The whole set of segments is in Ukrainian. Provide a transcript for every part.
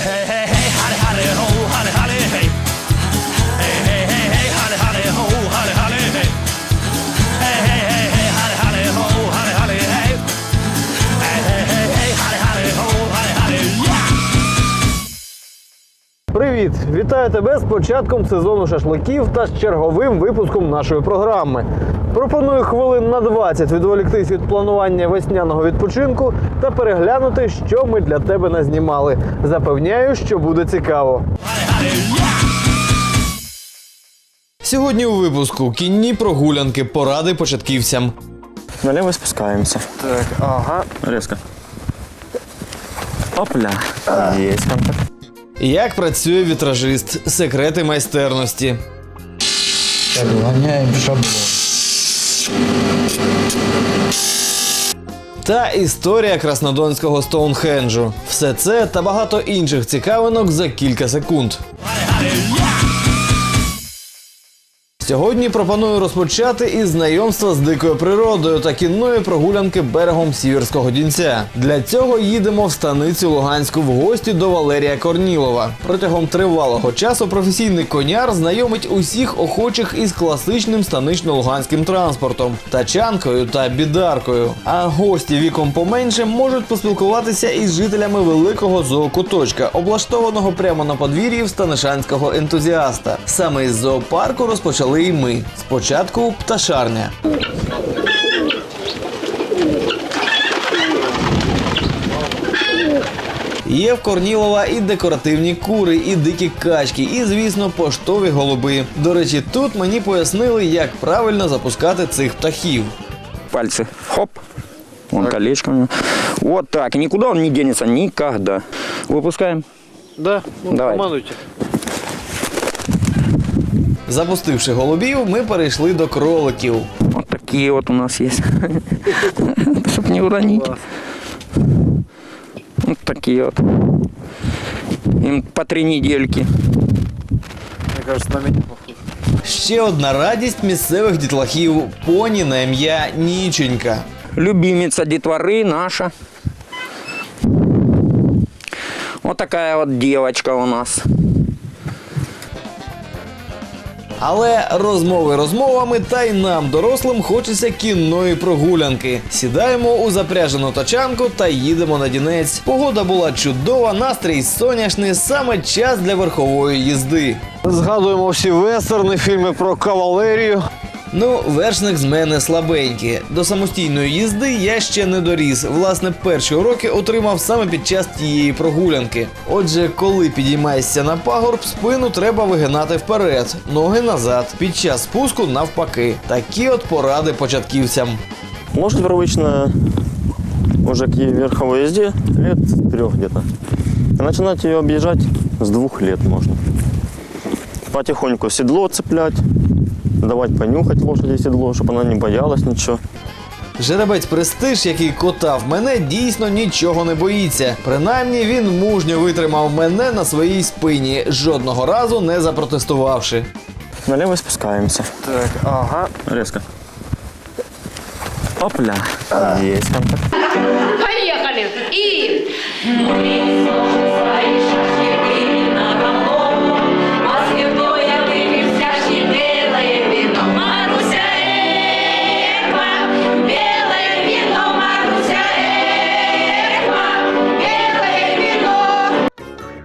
hey, hey. Привіт! Вітаю тебе з початком сезону шашликів та з черговим випуском нашої програми. Пропоную хвилин на 20 відволіктись від планування весняного відпочинку та переглянути, що ми для тебе назнімали. Запевняю, що буде цікаво. Сьогодні у випуску кінні прогулянки, поради початківцям. Налево спускаемся. Так, ага. Резко. Опля. Есть контакт. Як працює вітражист, секрети майстерності. Вганяємо шаблон. Та історія краснодонського Стоунхенджу. Все це та багато інших цікавинок за кілька секунд. Сьогодні пропоную розпочати із знайомства з дикою природою та кінної прогулянки берегом Сіверського Дінця. Для цього їдемо в станицю Луганську в гості до Валерія Корнілова. Протягом тривалого часу професійний коняр знайомить усіх охочих із класичним станично-луганським транспортом, тачанкою та бідаркою. А гості віком поменше можуть поспілкуватися із жителями великого зоокуточка, облаштованого прямо на подвір'ї в станишанського ентузіаста. Саме із зоопарку розпочали і ми. Спочатку пташарня. Є в Корнілова і декоративні кури, і дикі качки, і, звісно, поштові голуби. До речі, тут мені пояснили, як правильно запускати цих птахів. Пальцы. Хоп. Вон колечко у него. Вот так. И никуда он не денется. Никогда. Выпускаем. Да, ну, Давай. командуйте. Запустивши голубів, ми перейшли до кроликів. Вот такие вот у нас есть. Чтоб не уронить. Вот такие вот. Им по три недельки. Мне кажется, на мене похоже. Ще одна радість місцевих дітлахів поні на ім'я Ніченька. Любимица детворы наша. Вот такая вот девочка у нас. Але розмови розмовами, та й нам, дорослим, хочеться кінної прогулянки. Сідаємо у запряжену тачанку та їдемо на дінець. Погода була чудова, настрій соняшний, саме час для верхової їзди. Згадуємо всі вестерни, фільми про кавалерію. Ну, вершник з мене слабенький. До самостійної їзди я ще не доріс. Власне, перші уроки отримав саме під час тієї прогулянки. Отже, коли підіймаєшся на пагорб, спину треба вигинати вперед, ноги назад. Під час спуску навпаки. Такі от поради початківцям. Лошадь привычная уже к верховой езде лет трех где-то. И начинать ее объезжать с двух лет можно. Потихоньку седло цеплять, давать понюхать лошади седло, чтобы она не боялась ничего. Жеребець престиж, який котав мене, дійсно нічого не боїться. Принаймні він мужньо витримав мене на своїй спині, жодного разу не запротестувавши. Налево спускаемся. Так, ага. Резко. Опля. Есть контакт. Поехали! И...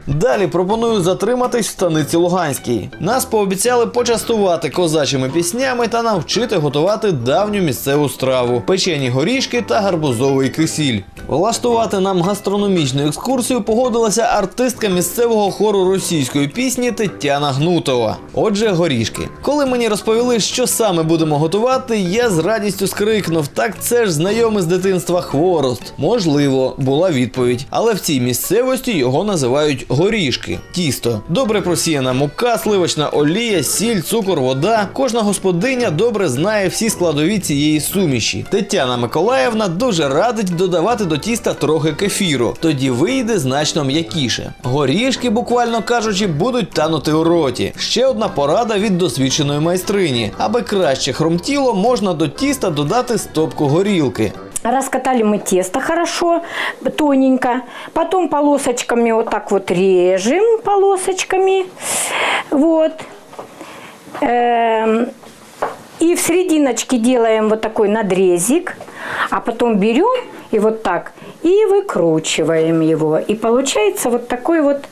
Далі пропоную затриматись в станиці Луганській. Нас пообіцяли почастувати козачими піснями та навчити готувати давню місцеву страву, печені горішки та гарбузовий кисіль. Влаштувати нам гастрономічну екскурсію погодилася артистка місцевого хору російської пісні Тетяна Гнутова. Отже, горішки. Коли мені розповіли, що саме будемо готувати, я з радістю скрикнув: так це ж знайомий з дитинства хворост. Можливо, була відповідь. Але в цій місцевості його називають горішки. Тісто. Добре просіяна мука, сливочна олія, сіль, цукор, вода. Кожна господиня добре знає всі складові цієї суміші. Тетяна Миколаївна дуже радить додавати до тіста трохи кефіру. Тоді вийде значно м'якіше. Горішки, буквально кажучи, будуть танути у роті. Ще одна порада від досвідченої майстрині. Аби краще хромтіло, можна до тіста додати стопку горілки. Раскатали мы тесто хорошо, тоненько. Потом полосочками вот так вот режем полосочками. Вот. Эм, И в серединочке делаем вот такой надрезик, а потом берем и вот так и выкручиваем его. И получается вот такой вот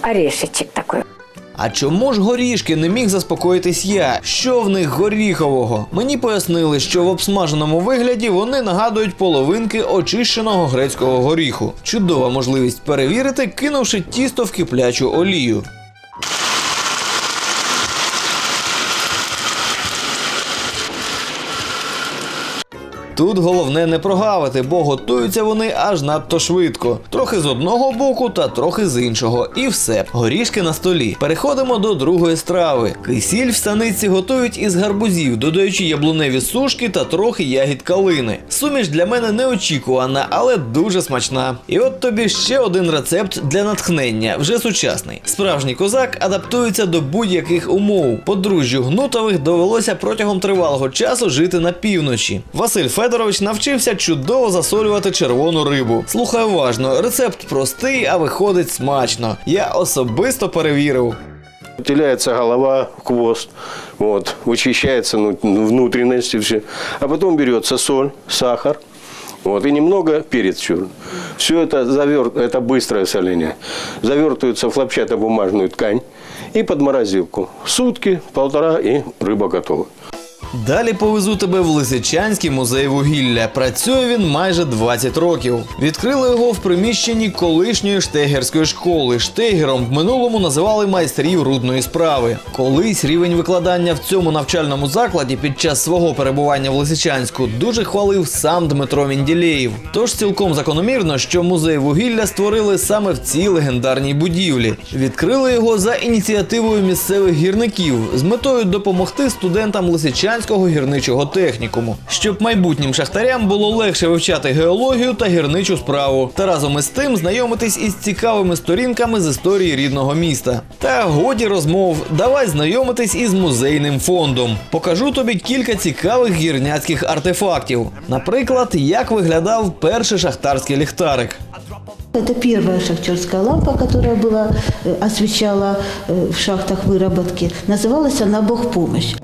орешечек такой. А чому ж горішки не міг заспокоїтись я? Що в них горіхового? Мені пояснили, що в обсмаженому вигляді вони нагадують половинки очищеного грецького горіху. Чудова можливість перевірити, кинувши тісто в киплячу олію. Тут головне не прогавити, бо готуються вони аж надто швидко. Трохи з одного боку та трохи з іншого. І все. Горішки на столі. Переходимо до другої страви. Кисіль в станиці готують із гарбузів, додаючи яблуневі сушки та трохи ягід калини. Суміш для мене неочікувана, але дуже смачна. І от тобі ще один рецепт для натхнення, вже сучасний. Справжній козак адаптується до будь-яких умов. Подружжю Гнутових довелося протягом тривалого часу жити на півночі. Василь Федорович навчився чудово засолювати червону рибу. Слухай уважно, рецепт простий, а виходить смачно. Я особисто перевірив. Уделяется голова, хвост, вот, вычищается ну, внутренности все. А потом берется соль, сахар, вот, и немного перец черный. Все это, завер... это быстрое соление. Завертывается в хлопчатобумажную ткань и под морозилку. Сутки, полтора, и рыба готова. Далі повезу тебе в Лисичанський музей вугілля. Працює він майже 20 років. Відкрили його в приміщенні колишньої штегерської школи. Штегером в минулому називали майстрів рудної справи. Колись рівень викладання в цьому навчальному закладі під час свого перебування в Лисичанську дуже хвалив сам Дмитро Мінділеєв. Тож цілком закономірно, що музей вугілля створили саме в цій легендарній будівлі. Відкрили його за ініціативою місцевих гірників з метою допомогти студентам Лисичанського гірничого технікуму, щоб майбутнім шахтарям було легше вивчати геологію та гірничу справу, та разом із тим знайомитись із цікавими сторінками з історії рідного міста. Та годі розмов, давай знайомитись із музейним фондом. Покажу тобі кілька цікавих гірняцьких артефактів. Наприклад, як виглядав перший шахтарський ліхтарик. Это первая шахтерская лампа, которая была, э, освещала э, в шахтах выработки. Называлась она «Бог помощь».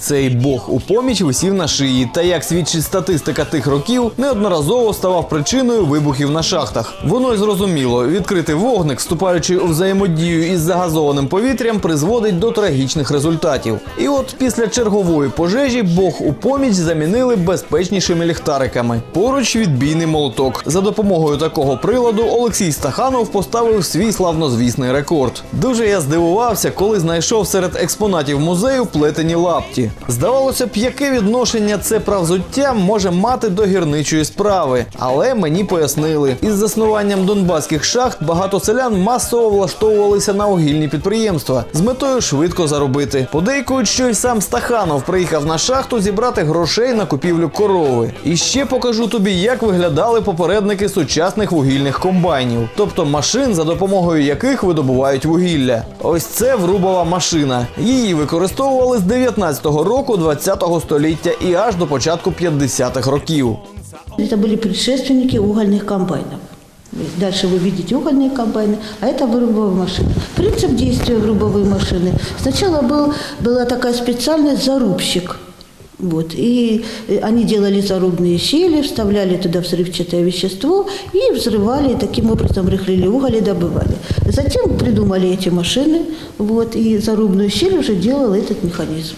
Цей бог у поміч висів на шиї, та як свідчить статистика тих років, неодноразово ставав причиною вибухів на шахтах. Воно й зрозуміло, відкрити вогник, вступаючи у взаємодію із загазованим повітрям, призводить до трагічних результатів. І от після чергової пожежі бог у поміч замінили безпечнішими ліхтариками. Поруч відбійний молоток. За допомогою такого приладу Олексій Стаханов поставив свій славнозвісний рекорд. Дуже я здивувався, коли знайшов серед експонатів музею плетені лапті. Здавалося б, яке відношення це правзуття може мати до гірничої справи. Але мені пояснили, із заснуванням донбаських шахт багато селян масово влаштовувалися на вугільні підприємства з метою швидко заробити. Подейкують, що й сам Стаханов приїхав на шахту зібрати грошей на купівлю корови. І ще покажу тобі, як виглядали попередники сучасних вугільних комбайнів, тобто машин, за допомогою яких видобувають вугілля. Ось це врубова машина. Її використовували з 19-го року 20-го століття і аж до початку 50-х років. Это были предшественники угольных комбайнов. Дальше вы видите угольные комбайны, а это вырубовая машина. Принцип действия вырубовой машины. Сначала был, была такая специальность зарубщик. Вот, и э, они делали зарубные щели, вставляли туда взрывчатое вещество и взрывали, и таким образом рыхлили уголь и добывали. Затем придумали эти машины, вот, и зарубную щель уже делал этот механизм.